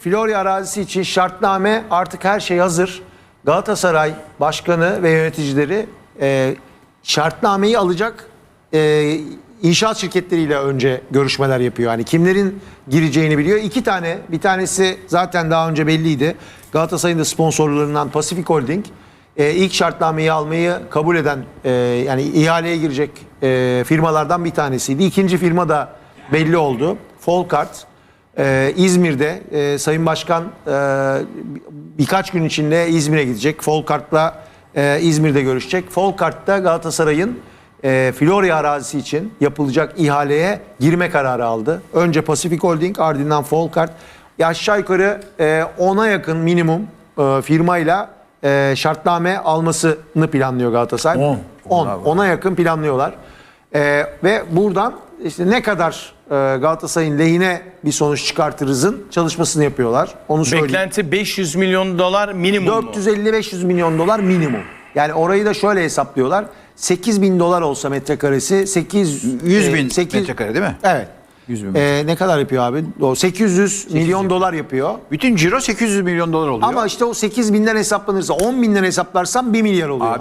Florya arazisi için şartname artık her şey hazır. Galatasaray başkanı ve yöneticileri e, şartnameyi alacak e, inşaat şirketleriyle önce görüşmeler yapıyor. Yani kimlerin gireceğini biliyor. İki tane, bir tanesi zaten daha önce belliydi. Galatasaray'ın da sponsorlarından Pacific Holding. E, ilk şartnameyi almayı kabul eden e, yani ihaleye girecek e, firmalardan bir tanesiydi. İkinci firma da belli oldu. Folkart. Ee, İzmir'de e, Sayın Başkan e, birkaç gün içinde İzmir'e gidecek. Folkart'la e, İzmir'de görüşecek. Folkart'ta Galatasaray'ın e, Florya arazisi için yapılacak ihaleye girme kararı aldı. Önce Pacific Holding ardından Folkart. Ya aşağı yukarı e, 10'a yakın minimum e, firmayla e, şartname almasını planlıyor Galatasaray. On. 10. 10'a yakın planlıyorlar. Ee, ve buradan işte ne kadar e, Galatasaray'ın lehine bir sonuç çıkartırızın çalışmasını yapıyorlar. Onu söyleyeyim. Beklenti 500 milyon dolar minimum mu? 450-500 milyon dolar minimum. Yani orayı da şöyle hesaplıyorlar. 8 bin dolar olsa metrekaresi 8 100 bin e, sekiz- metrekare değil mi? Evet. 100 bin Ee, ne kadar yapıyor abi? O 800 milyon dolar yapıyor. Bütün ciro 800 milyon dolar oluyor. Ama işte o 8 binden hesaplanırsa 10 binden hesaplarsan 1 milyar oluyor. Abi